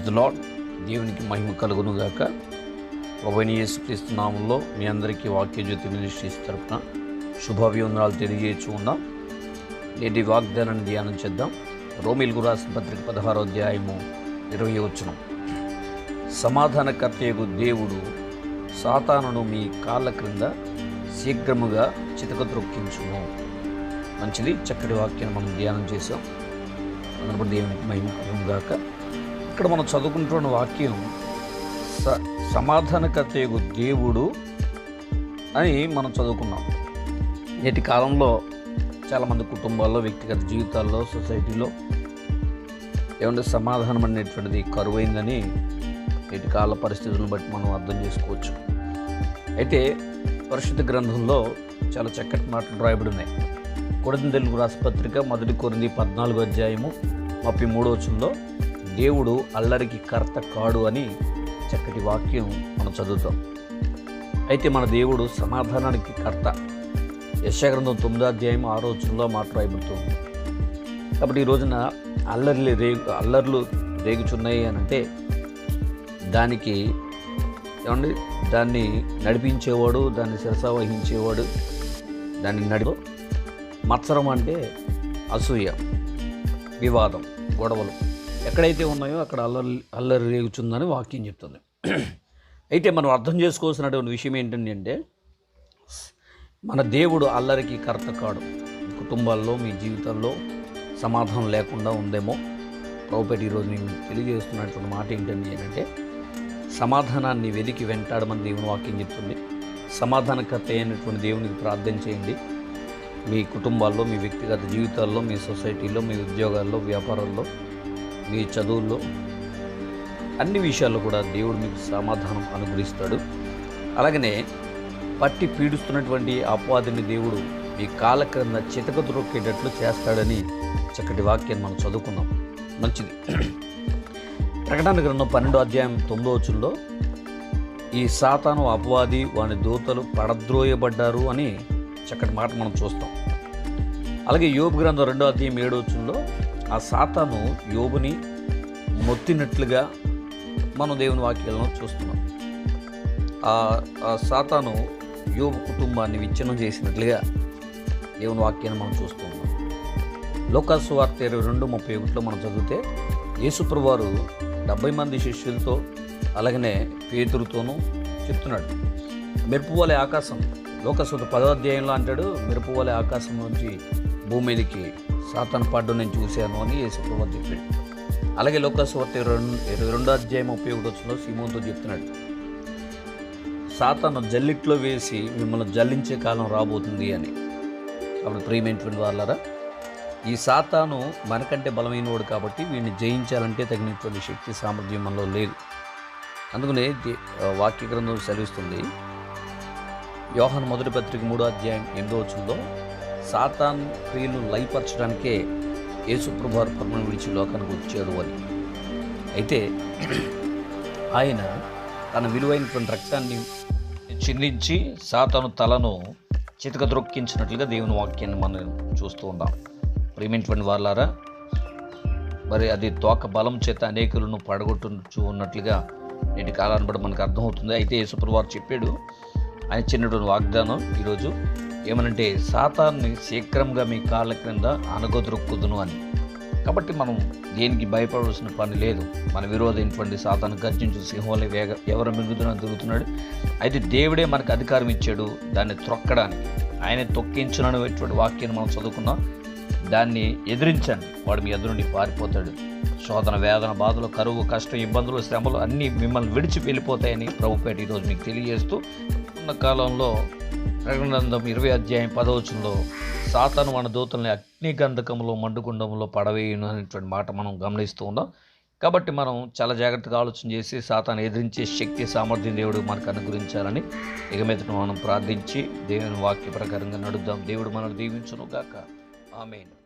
Praise the lord దేవునికి మహిమ కలుగును గాక ప్రభుని యేసుక్రీస్తు నామంలో మీ అందరికీ వాక్య జ్యోతి మినిస్ట్రీస్ తరఫున శుభాభివందనాలు తెలియజేయచ్చు ఉన్నాం. నేటి వాగ్దానాన్ని ధ్యానం చేద్దాం. రోమిల్గు రాసిన పత్రిక పదహారో అధ్యాయము ఇరవై వచ్చును సమాధానకర్తయగు దేవుడు సాతానును మీ కాళ్ళ క్రింద శీఘ్రముగా చితకద్రొక్కించును మంచిది చక్కటి వాక్యాన్ని మనం ధ్యానం చేసాం అందరూ దేవునికి మహిమ కలుగును గాక ఇక్కడ మనం చదువుకుంటున్న వాక్యం స సమాధానకర్తయగు దేవుడు అని మనం చదువుకున్నాం. నేటి కాలంలో చాలామంది కుటుంబాల్లో వ్యక్తిగత జీవితాల్లో సొసైటీలో ఏమంటే సమాధానం అనేటువంటిది కరువైందని నేటి కాల పరిస్థితులను బట్టి మనం అర్థం చేసుకోవచ్చు. అయితే పరిశుద్ధ గ్రంథంలో చాలా చక్కటి మాటలు రాయబడి ఉన్నాయి కొరింది తెలుగు రాసపత్రిక మొదటి కొరింది పద్నాలుగో అధ్యాయము ముప్పై మూడో వచనంలో దేవుడు అల్లరికి కర్త కాడు అని చక్కటి వాక్యం మనం చదువుతాం. అయితే మన దేవుడు సమాధానానికి కర్త. యశగ్రంథం తొమ్మిదో అధ్యాయం ఆరో వచనంలో మాట రాయబడుతుంది. కాబట్టి ఈ రోజున అల్లర్లు రేగు అల్లర్లు రేగుచున్నాయి అని అంటే దానికి ఏమండి? దాన్ని నడిపించేవాడు దాన్ని శిరసా వహించేవాడు దాన్ని నడిపో మత్సరం అంటే అసూయ వివాదం గొడవలు. ఎక్కడైతే ఉన్నాయో అక్కడ అల్లరి అల్లరి రేగుచుందని వాక్యం చెప్తుంది. అయితే మనం అర్థం చేసుకోవాల్సినటువంటి విషయం ఏంటంటే మన దేవుడు అల్లరికి కర్త కాడు. కుటుంబాల్లో మీ జీవితంలో సమాధానం లేకుండా ఉందేమో. ప్రభుపేట ఈరోజు నేను తెలియజేస్తున్నటువంటి మాట ఏంటండి అంటే సమాధానాన్ని వెలికి వెంటాడమని దేవుని వాక్యం చెప్తుంది. సమాధానకర్త అయినటువంటి దేవునికి ప్రార్థన చేయండి. మీ కుటుంబాల్లో మీ వ్యక్తిగత జీవితాల్లో మీ సొసైటీలో మీ ఉద్యోగాల్లో వ్యాపారాల్లో మీ చదువుల్లో అన్ని విషయాల్లో కూడా దేవుడు మీకు సమాధానం అనుగ్రహిస్తాడు. అలాగనే పట్టి పీడిస్తున్నటువంటి అపవాదిని దేవుడు మీ కాళ్ళ క్రింద చితక దొరికేటట్లు చేస్తాడని చక్కటి వాక్యాన్ని మనం చదువుకున్నాం మంచిది. ప్రకటన గ్రంథం పన్నెండో అధ్యాయం తొమ్మిదో వచ్చుల్లో ఈ సాతాను అపవాది వాని దూతలు పడద్రోయబడ్డారు అని చక్కటి మాట మనం చూస్తాం. అలాగే యోగ గ్రంథం రెండో అధ్యాయం ఏడో వచ్చంలో ఆ సాతాను యోబుని మొత్తినట్లుగా మనం దేవుని వాక్యాలను చూస్తున్నాం. ఆ సాతాను యోబు కుటుంబాన్ని విచ్ఛిన్నం చేసినట్లుగా దేవుని వాక్యాన్ని మనం చూస్తున్నాం లోకాసు వార్త ఇరవై రెండు ముప్పై ఒకటిలో మనం చదివితే యేసుప్రభు వారు డెబ్బై మంది శిష్యులతో అలాగనే పేతురుతోనూ చెప్తున్నాడు. మెరుపు వలె ఆకాశం. లోకసుత పదో అధ్యాయంలో అంటాడు మెరుపు వలె ఆకాశం నుంచి భూమి మీదకి సాతాను పాడు నేను చూశాను అని యేసుప్రభు చెప్పాడు. అలాగే లోకసువార్త ఇరవై రెండు ఇరవై రెండో అధ్యాయం ముప్పై ఒకటి వచ్చిన సీమోన్తో చెప్తున్నాడు. సాతాను జల్లిట్లో వేసి మిమ్మల్ని జల్లించే కాలం రాబోతుంది అని. అప్పుడు ప్రియమైనటువంటి వాళ్ళరా ఈ సాతాను మనకంటే బలమైనవాడు కాబట్టి వీడిని జయించాలంటే తగినటువంటి శక్తి సామర్థ్యం మనలో లేదు. అందుకనే వాక్య గ్రంథం సెలవిస్తుంది. యోహన్ మొదటి పత్రిక మూడో అధ్యాయం ఎనిమిదో వచ్చిందో సాతాన్ క్రియలు లయపరచడానికే యేసుప్రభువారు పరమను విడిచి లోకానికి వచ్చాడు అని. అయితే ఆయన తన విలువైనటువంటి రక్తాన్ని చిందించి సాతాను తలను చితక ద్రొక్కించినట్లుగా దేవుని వాక్యాన్ని మనం చూస్తూ ఉన్నాం. ప్రేమించినటువంటి వాళ్ళారా మరి అది తోక బలం చేత అనేకులను పడగొట్టు ఉన్నట్లుగా నేటి కాలాన్ని బట్టి మనకు అర్థమవుతుంది. అయితే యేసుప్రభు వారు చెప్పాడు ఆయన చిన్నటువంటి వాగ్దానం ఈరోజు ఏమనంటే సాతాన్ని శీఘ్రంగా మీ కాళ్ళ క్రింద అనగొదరుక్కుదును అని. కాబట్టి మనం దేనికి భయపడవలసిన పని లేదు. మన విరోధమైనటువంటి సాతాను గర్జించు. సింహంలో వేగ ఎవరు మింగుతున్నా తిరుగుతున్నాడు అయితే దేవుడే మనకు అధికారం ఇచ్చాడు దాన్ని త్రొక్కడానికి ఆయన తొక్కించునటువంటి వాక్యాన్ని మనం చదువుకున్నాం దాన్ని ఎదిరించండి. వాడు మీ ఎదురుండి పారిపోతాడు. శోధన వేదన బాధలు కరువు కష్టం ఇబ్బందులు శ్రమలు అన్నీ మిమ్మల్ని విడిచి వెళ్ళిపోతాయని ప్రభుపేట ఈరోజు మీకు తెలియజేస్తూ ఉన్న కాలంలో ప్రకటనందం ఇరవై అధ్యాయం పదవచనంలో సాతాను మన దూతల్ని అగ్ని గంధకంలో మండుగుండంలో పడవేయను అనేటువంటి మాట మనం గమనిస్తూ ఉన్నాం. కాబట్టి మనం చాలా జాగ్రత్తగా ఆలోచన చేసి సాతాను ఎదిరించే శక్తి సామర్థ్యం దేవుడు మనకు అనుగ్రహించాలని ఇక మనం ప్రార్థించి దేవుని వాక్య ప్రకారంగా నడుద్దాం. దేవుడు మనల్ని దీవించును గాక ఆమెను.